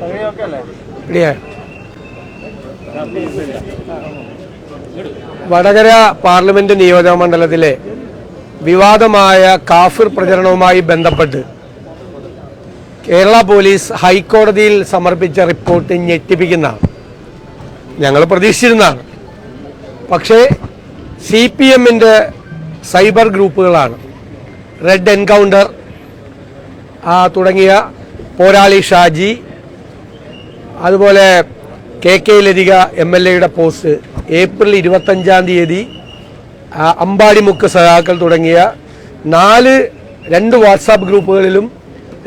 റെഡിയായോ? വടകര പാർലമെന്റ് നിയോജക മണ്ഡലത്തിലെ വിവാദമായ കാഫിർ പ്രചരണവുമായി ബന്ധപ്പെട്ട് കേരള പോലീസ് ഹൈക്കോടതിയിൽ സമർപ്പിച്ച റിപ്പോർട്ട് ഞെട്ടിപ്പിക്കുന്നതാണ് ഞങ്ങൾ പ്രതീക്ഷിച്ചിരുന്നതാണ്. പക്ഷേ സി പി എമ്മിന്റെ സൈബർ ഗ്രൂപ്പുകളാണ്. റെഡ് എൻകൗണ്ടർ തുടങ്ങിയ പോരാളി ഷാജി അതുപോലെ K K Latika M L എയുടെ പോസ്റ്റ് ഏപ്രിൽ ഇരുപത്തഞ്ചാം തീയതി അമ്പാടിമുക്ക് സഖാക്കൾ തുടങ്ങിയ നാല് രണ്ട് വാട്സാപ്പ് ഗ്രൂപ്പുകളിലും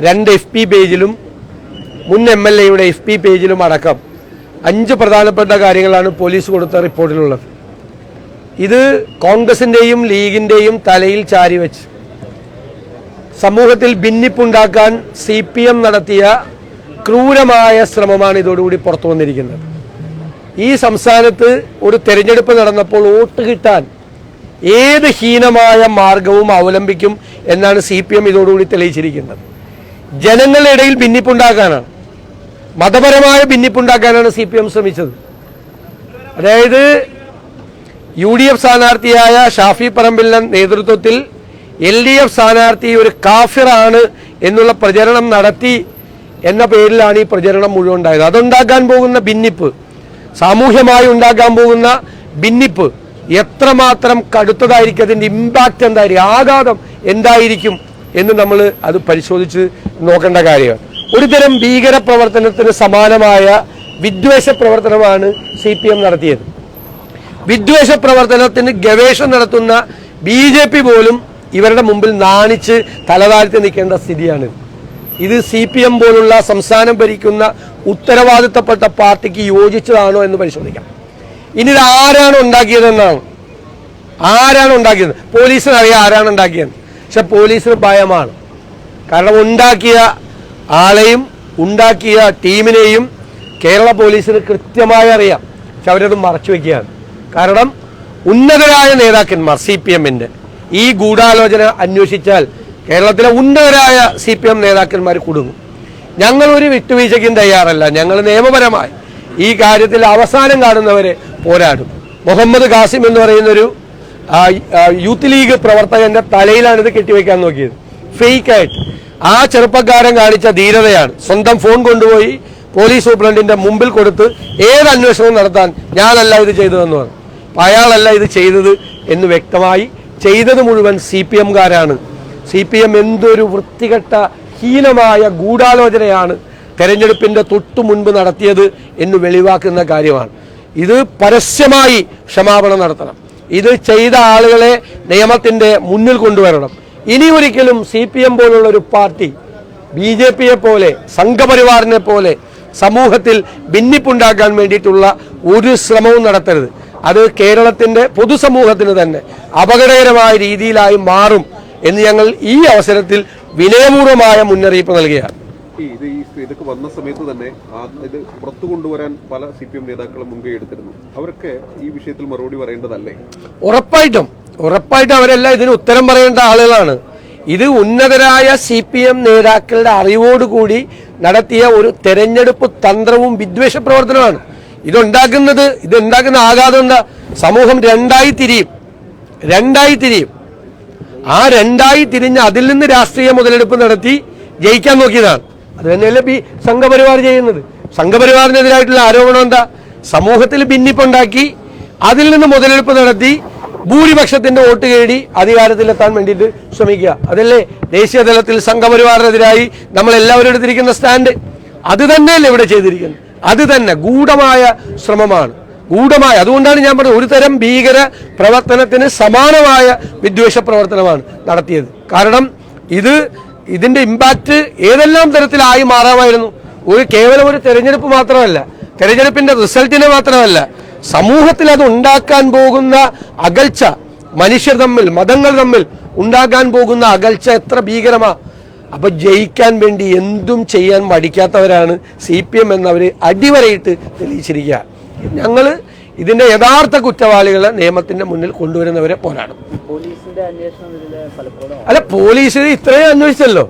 രണ്ട് എഫ് പി പേജിലും മുൻ എം എൽ എയുടെ എഫ് പി പേജിലും അടക്കം അഞ്ച് പ്രധാനപ്പെട്ട കാര്യങ്ങളാണ് പോലീസ് കൊടുത്ത റിപ്പോർട്ടിലുള്ളത്. ഇത് കോൺഗ്രസിന്റെയും ലീഗിന്റെയും തലയിൽ ചാരിവെച്ച്. സമൂഹത്തിൽ ഭിന്നിപ്പുണ്ടാക്കാൻ സി പി എം നടത്തിയ ക്രൂരമായ ശ്രമമാണ് ഇതോടുകൂടി പുറത്തു വന്നിരിക്കുന്നത്. ഈ സംസ്ഥാനത്ത് ഒരു തെരഞ്ഞെടുപ്പ് നടന്നപ്പോൾ വോട്ട് കിട്ടാൻ ഏത് ഹീനമായ മാർഗവും അവലംബിക്കും എന്നാണ് സി പി എം ഇതോടുകൂടി തെളിയിച്ചിരിക്കുന്നത്. ജനങ്ങളുടെ ഇടയിൽ ഭിന്നിപ്പുണ്ടാക്കാനാണ് മതപരമായ ഭിന്നിപ്പുണ്ടാക്കാനാണ് സി പി എം ശ്രമിച്ചത്. അതായത് യു ഡി എഫ് സ്ഥാനാർത്ഥിയായ ഷാഫി പറമ്പിലിന്റെ നേതൃത്വത്തിൽ എൽ ഡി എഫ് സ്ഥാനാർത്ഥി ഒരു കാഫിറാണ് എന്നുള്ള പ്രചരണം നടത്തി എന്ന പേരിലാണ് ഈ പ്രചരണം മുഴുവൻ ഉണ്ടായത്. അതുണ്ടാക്കാൻ പോകുന്ന ഭിന്നിപ്പ് സാമൂഹ്യമായി ഉണ്ടാക്കാൻ പോകുന്ന ഭിന്നിപ്പ് എത്രമാത്രം കടുത്തതായിരിക്കും അതിന്റെ ഇമ്പാക്റ്റ് എന്തായിരിക്കും ആഘാതം എന്തായിരിക്കും എന്ന് നമ്മൾ അത് പരിശോധിച്ച് നോക്കേണ്ട കാര്യമാണ്. ഒരുതരം ഭീകര പ്രവർത്തനത്തിന് സമാനമായ വിദ്വേഷ പ്രവർത്തനമാണ് സി പി എം നടത്തിയത്. വിദ്വേഷ പ്രവർത്തനത്തിന് ഗവേഷണം നടത്തുന്ന ബി ജെ പി പോലും ഇവരുടെ മുമ്പിൽ നാണിച്ച് തലതാഴ്ത്തി നിൽക്കേണ്ട സ്ഥിതിയാണ് ഇത് സി പി എം പോലുള്ള സംസ്ഥാനം ഭരിക്കുന്ന ഉത്തരവാദിത്തപ്പെട്ട പാർട്ടിക്ക് യോജിച്ചതാണോ എന്ന് പരിശോധിക്കാം. ഇനി ഇത് ആരാണ് ഉണ്ടാക്കിയതെന്നാണ്. ആരാണ് ഉണ്ടാക്കിയത്? പോലീസിന് അറിയാം ആരാണ് ഉണ്ടാക്കിയത് പക്ഷെ പോലീസിന് ഭയമാണ്. കാരണം ഉണ്ടാക്കിയ ആളെയും ഉണ്ടാക്കിയ ടീമിനെയും കേരള പോലീസിന് കൃത്യമായി അറിയാം. പക്ഷെ അവരത് മറച്ചു വെക്കുകയാണ്. കാരണം ഉന്നതരായ നേതാക്കന്മാർ സി പി എമ്മിന്റെ ഈ ഗൂഢാലോചന അന്വേഷിച്ചാൽ കേരളത്തിലെ ഉന്നതരായ സി പി എം നേതാക്കന്മാർ കുടുങ്ങും. ഞങ്ങൾ ഒരു വിട്ടുവീഴ്ചയ്ക്കും തയ്യാറല്ല. ഞങ്ങൾ നിയമപരമായി ഈ കാര്യത്തിൽ അവസാനം കാണുന്നവരെ പോരാടും. മുഹമ്മദ് കാസിം എന്ന് പറയുന്നൊരു യൂത്ത് ലീഗ് പ്രവർത്തകന്റെ തലയിലാണ് ഇത് കെട്ടിവെക്കാൻ നോക്കിയത്. ഫേക്കായിട്ട്. ആ ചെറുപ്പക്കാരൻ കാണിച്ച ധീരതയാണ്. സ്വന്തം ഫോൺ കൊണ്ടുപോയി പോലീസ് സൂപ്രണ്ടിന്റെ മുമ്പിൽ കൊടുത്ത് ഏത് അന്വേഷണവും നടത്താൻ ഞാനല്ല ഇത് ചെയ്തതെന്ന് പറഞ്ഞു. അയാളല്ല ഇത് ചെയ്തത് എന്ന് വ്യക്തമായി ചെയ്തത് മുഴുവൻ സി പി എംകാരാണ് സി പി എം എന്തൊരു വൃത്തികെട്ട ഹീനമായ ഗൂഢാലോചനയാണ് തെരഞ്ഞെടുപ്പിന്റെ തൊട്ടു മുൻപ് നടത്തിയത് എന്ന് വെളിവാക്കുന്ന കാര്യമാണ്. ഇത് പരസ്യമായി ക്ഷമാപണം നടത്തണം. ഇത് ചെയ്ത ആളുകളെ നിയമത്തിന്റെ മുന്നിൽ കൊണ്ടുവരണം. ഇനി ഒരിക്കലും സി പി എം പോലുള്ള ഒരു പാർട്ടി ബി ജെ പിയെ പോലെ സംഘപരിവാറിനെ പോലെ സമൂഹത്തിൽ ഭിന്നിപ്പുണ്ടാക്കാൻ വേണ്ടിയിട്ടുള്ള ഒരു ശ്രമവും നടത്തരുത്. അത് കേരളത്തിന്റെ പൊതുസമൂഹത്തിന് തന്നെ അപകടകരമായ രീതിയിലായി മാറും എന്ന് ഞങ്ങൾ ഈ അവസരത്തിൽ വിനയപൂർവമായ മുന്നറിയിപ്പ് നൽകുകയാണ്. ഇത് ഈ ഇതൊക്കെ വന്ന സമയത്ത് തന്നെ ഇത് പുറത്തു കൊണ്ടുവരാൻ പല സി പി എം നേതാക്കളും മുൻകൈ എടുത്തിരുന്നു. അവരൊക്കെ ഈ വിഷയത്തിൽ മറുപടി പറയേണ്ടതല്ലേ? ഉറപ്പായിട്ടും ഉറപ്പായിട്ടും അവരെല്ലാം ഇതിന് ഉത്തരം പറയേണ്ട ആളുകളാണ്. ഇത് ഉന്നതരായ സി പി എം നേതാക്കളുടെ അറിവോടുകൂടി നടത്തിയ ഒരു തെരഞ്ഞെടുപ്പ് തന്ത്രവും വിദ്വേഷ പ്രവർത്തനമാണ്. ഇതുണ്ടാക്കുന്നത് ഇത് ഉണ്ടാക്കുന്ന ആഘാതം എന്താ? സമൂഹം രണ്ടായി തിരിയും. രണ്ടായി തിരിയും. ആ രണ്ടായി തിരിഞ്ഞ് അതിൽ നിന്ന് രാഷ്ട്രീയ മുതലെടുപ്പ് നടത്തി ജയിക്കാൻ നോക്കിയതാണ്. അത് തന്നെയല്ലേ ബി സംഘപരിവാർ ചെയ്യുന്നത്. സംഘപരിവാറിനെതിരായിട്ടുള്ള ആരോപണം എന്താ? സമൂഹത്തിൽ ഭിന്നിപ്പുണ്ടാക്കി അതിൽ നിന്ന് മുതലെടുപ്പ് നടത്തി ഭൂരിപക്ഷത്തിന്റെ വോട്ട് കേടി അധികാരത്തിലെത്താൻ വേണ്ടിയിട്ട് ശ്രമിക്കുക. അതല്ലേ? ദേശീയ തലത്തിൽ സംഘപരിവാറിനെതിരായി നമ്മൾ എല്ലാവരും എടുത്തിരിക്കുന്ന സ്റ്റാൻഡ്. അത് തന്നെയല്ലേ ഇവിടെ ചെയ്തിരിക്കുന്നത്. അത് തന്നെ ഗൂഢമായ ശ്രമമാണ്. ഗൂഢമായ. അതുകൊണ്ടാണ് ഞാൻ പറഞ്ഞത് ഒരു തരം ഭീകര പ്രവർത്തനത്തിന് സമാനമായ വിദ്വേഷ പ്രവർത്തനമാണ് നടത്തിയത്. കാരണം ഇത് ഇതിന്റെ ഇമ്പാക്റ്റ് ഏതെല്ലാം തരത്തിലായി മാറാമായിരുന്നു? ഒരു കേവലം ഒരു തെരഞ്ഞെടുപ്പ് മാത്രമല്ല തെരഞ്ഞെടുപ്പിന്റെ റിസൾട്ടിനെ മാത്രമല്ല സമൂഹത്തിൽ അത് ഉണ്ടാക്കാൻ പോകുന്ന അകൽച്ച മനുഷ്യർ തമ്മിൽ മതങ്ങൾ തമ്മിൽ ഉണ്ടാക്കാൻ പോകുന്ന അകൽച്ച എത്ര ഭീകരമാ. അപ്പൊ ജയിക്കാൻ വേണ്ടി എന്തും ചെയ്യാൻ മടിക്കാത്തവരാണ് സി പി എം എന്നവർ അടിവരയിട്ട് തെളിയിച്ചിരിക്കുക ഞങ്ങൾ ഇതിന്റെ യഥാർത്ഥ കുറ്റവാളികളെ നിയമത്തിന്റെ മുന്നിൽ കൊണ്ടുവരുന്നവരെ പോരാടും അല്ല പോലീസ് ഇത്രയും അന്വേഷിച്ചല്ലോ.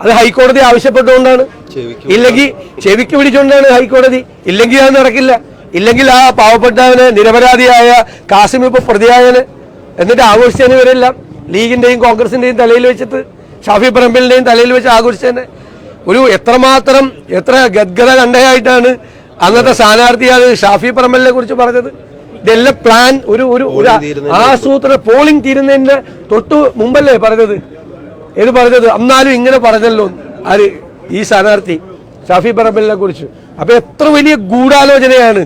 അത് ഹൈക്കോടതി ആവശ്യപ്പെട്ടുകൊണ്ടാണ് ഇല്ലെങ്കിൽ ചെവിക്ക് പിടിച്ചുകൊണ്ടാണ് ഹൈക്കോടതി. ഇല്ലെങ്കിൽ അത് നടക്കില്ല. ഇല്ലെങ്കിൽ ആ പാവപ്പെട്ടവന് നിരപരാധിയായ കാസിം ഇപ്പൊ പ്രതിയായന് എന്നിട്ട് ആഘോഷിച്ചതിന് ഇവരെല്ലാം ലീഗിന്റെയും കോൺഗ്രസിന്റെയും തലയിൽ വെച്ചിട്ട് ഷാഫി പറമ്പിലിന്റെയും തലയിൽ വെച്ച് ആഘോഷിച്ചതിന് ഒരു എത്രമാത്രം എത്ര ഗദ്ഗത കണ്ടയായിട്ടാണ് അന്നത്തെ സ്ഥാനാർത്ഥിയാണ് ഷാഫി പറമ്പലിനെ കുറിച്ച് പറഞ്ഞത്. ഇതെല്ലാം പ്ലാൻ ഒരു ഒരു ആസൂത്രണ പോളിംഗ് തീരുന്നതിന്റെ തൊട്ട് മുമ്പല്ലേ പറഞ്ഞത്? ഏത് പറഞ്ഞത്? എന്നാലും ഇങ്ങനെ പറഞ്ഞല്ലോ ആര്? ഈ സ്ഥാനാർത്ഥി ഷാഫി പറമ്പലിനെ കുറിച്ച്. അപ്പൊ എത്ര വലിയ ഗൂഢാലോചനയാണ്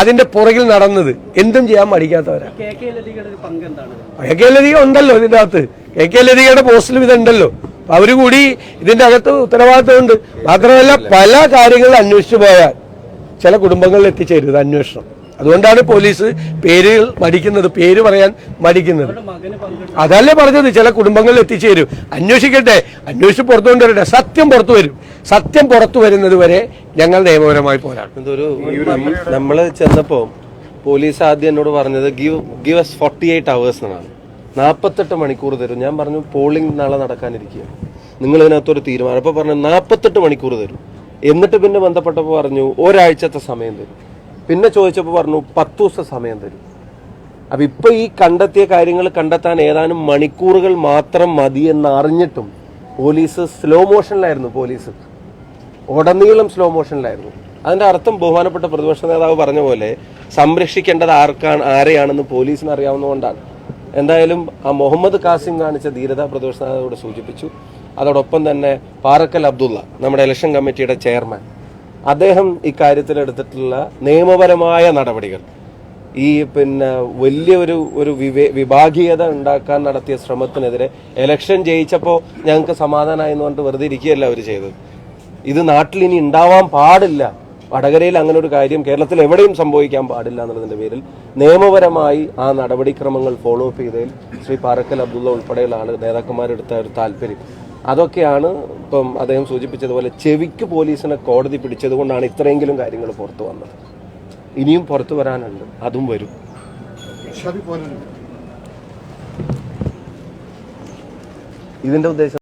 അതിന്റെ പുറകിൽ നടന്നത്. എന്തും ചെയ്യാൻ മടിക്കാത്തവരാ. കെ കെ ലതിക ഉണ്ടല്ലോ ഇതിന്റെ അകത്ത്. കെ കെ ലതികയുടെ പോസ്റ്റിലും ഇതുണ്ടല്ലോ. അവർ കൂടി ഇതിന്റെ അകത്ത് ഉത്തരവാദിത്തമുണ്ട്. മാത്രമല്ല പല കാര്യങ്ങളും അന്വേഷിച്ചു പോയാൽ. ചില കുടുംബങ്ങളിൽ എത്തിച്ചേരുന്നത് അന്വേഷണം. അതുകൊണ്ടാണ് പോലീസ് പേരുകൾ മടിക്കുന്നത് പേര് പറയാൻ മടിക്കുന്നത്. അതല്ലേ പറഞ്ഞത് ചില കുടുംബങ്ങളിൽ എത്തിച്ചേരും. അന്വേഷിക്കട്ടെ അന്വേഷിച്ച് പുറത്തു കൊണ്ടുവരട്ടെ. സത്യം പുറത്തു വരും. സത്യം പുറത്തു വരുന്നത് വരെ ഞങ്ങൾ നിയമപരമായി പോരാടും. നമ്മൾ ചെന്നപ്പോ പോലീസ് ആദ്യം എന്നോട് പറഞ്ഞത് give give us forty eight hours എന്നാണ്. നാൽപ്പത്തെട്ട് മണിക്കൂർ തരും. ഞാൻ പറഞ്ഞു പോളിംഗ് നാളെ നടക്കാനിരിക്കുക നിങ്ങൾ ഇതിനകത്തൊരു തീരുമാനം. അപ്പോൾ പറഞ്ഞു നാൽപ്പത്തെട്ട് മണിക്കൂർ തരും. എന്നിട്ട് പിന്നെ ബന്ധപ്പെട്ടപ്പോൾ പറഞ്ഞു ഒരാഴ്ചത്തെ സമയം തരും. പിന്നെ ചോദിച്ചപ്പോൾ പറഞ്ഞു പത്ത് ദിവസം സമയം തരും. അപ്പം ഇപ്പം ഈ കണ്ടെത്തിയ കാര്യങ്ങൾ കണ്ടെത്താൻ ഏതാനും മണിക്കൂറുകൾ മാത്രം മതി എന്ന് അറിഞ്ഞിട്ടും പോലീസ് സ്ലോ മോഷനിലായിരുന്നു പോലീസ്. ഉടനീളം സ്ലോ മോഷനിലായിരുന്നു അതിന്റെ അർത്ഥം ബഹുമാനപ്പെട്ട പ്രതിപക്ഷ നേതാവ് പറഞ്ഞ പോലെ സംരക്ഷിക്കേണ്ടത് ആർക്കാണ് ആരെയാണെന്ന് പോലീസിന് അറിയാവുന്നതുകൊണ്ടാണ്. എന്തായാലും ആ മുഹമ്മദ് കാസിം കാണിച്ച ധീരത പ്രതിപക്ഷ നേതാവോട് സൂചിപ്പിച്ചു. അതോടൊപ്പം തന്നെ പാറക്കൽ അബ്ദുള്ള നമ്മുടെ ഇലക്ഷൻ കമ്മിറ്റിയുടെ ചെയർമാൻ. അദ്ദേഹം ഇക്കാര്യത്തിൽ എടുത്തിട്ടുള്ള നിയമപരമായ നടപടികൾ. ഈ പിന്നെ വലിയ ഒരു ഒരു വിവേ വിഭാഗീയത ഉണ്ടാക്കാൻ നടത്തിയ ശ്രമത്തിനെതിരെ ഇലക്ഷൻ ജയിച്ചപ്പോൾ ഞങ്ങൾക്ക് സമാധാനമായി എന്ന് പറഞ്ഞിട്ട് വെറുതെ ഇരിക്കുകയല്ല അവർ ചെയ്തത്. ഇത് നാട്ടിൽ ഇനി ഉണ്ടാവാൻ പാടില്ല. വടകരയിൽ അങ്ങനെ ഒരു കാര്യം കേരളത്തിൽ എവിടെയും സംഭവിക്കാൻ പാടില്ല എന്നുള്ളതിന്റെ പേരിൽ നിയമപരമായി ആ നടപടിക്രമങ്ങൾ ഫോളോ അപ്പ് ചെയ്തതിൽ ശ്രീ പാറക്കൽ അബ്ദുള്ള ഉൾപ്പെടെയുള്ള ആൾ നേതാക്കന്മാരെടുത്ത ഒരു താല്പര്യം. അതൊക്കെയാണ് ഇപ്പം അദ്ദേഹം സൂചിപ്പിച്ചതുപോലെ ചെവിക്ക് പോലീസിനെ കോടതി പിടിച്ചത് കൊണ്ടാണ് ഇത്രയെങ്കിലും കാര്യങ്ങൾ പുറത്തു വന്നത്. ഇനിയും പുറത്തു വരാനുണ്ട്. അതും വരും. ഇതിന്റെ ഉദ്ദേശം